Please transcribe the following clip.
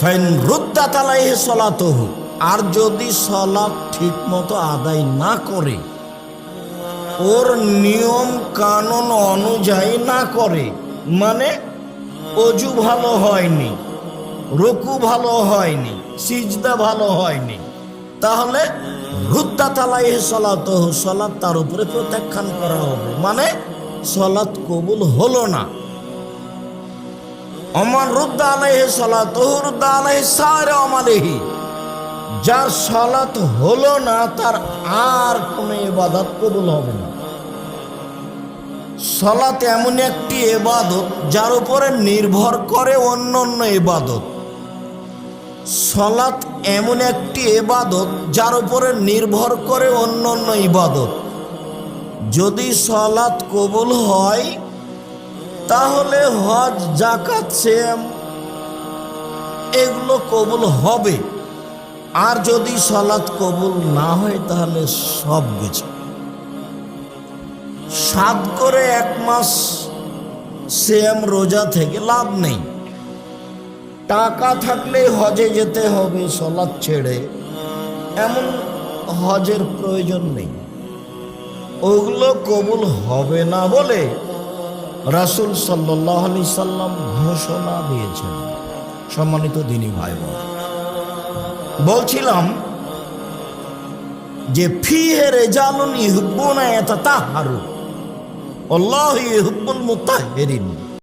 Fine আর যদি সলাৎ ঠিক মতো আদায় না করে, ওর নিয়ম কানুন অনুযায়ী না করে মানে অজু ভালো হয়নি, রুকু ভালো হয়নি, সিজদা ভালো হয়নি, তাহলে রুদ্দা তালাই সলাত সলাৎ তার উপরে প্রত্যাখ্যান করা হবে। মানে সলাৎ কবুল হলো না। অমন রুদ্দা আলাইহ সলাত রুদ্দা আলাইহ সারে অমালেহি যার সলাৎ হলো না, তার আর কোনো ইবাদত কবুল হবে না। সলাৎ এমন একটি এবাদত যার উপরে নির্ভর করে অন্য অন্য ইবাদত। সলাৎ এমন একটি এবাদত যার উপরে নির্ভর করে অন্য অন্য ইবাদত। যদি সলাৎ কবুল হয় তাহলে হজ জাকাত সেম এগুলো কবুল হবে। আর যদি সলাৎ কবুল না হয়, তাহলে সব কিছু সাত করে এক মাস সেম রোজা থেকে লাভ নেই। টাকা থাকলে হজে যেতে হবে সলাৎ ছেড়ে। এমন হজের প্রয়োজন নেই। ওগুলো কবুল হবে না বলে রাসুল সাল্লাহ আলি সাল্লাম ঘোষণা দিয়েছেন। সম্মানিত দিনী ভাই বলছিলাম যে ফি হেরে জানুন ইহুবনা এত তাহারু অল্লাহ ইহুব্বুল মুতাহহিরিন।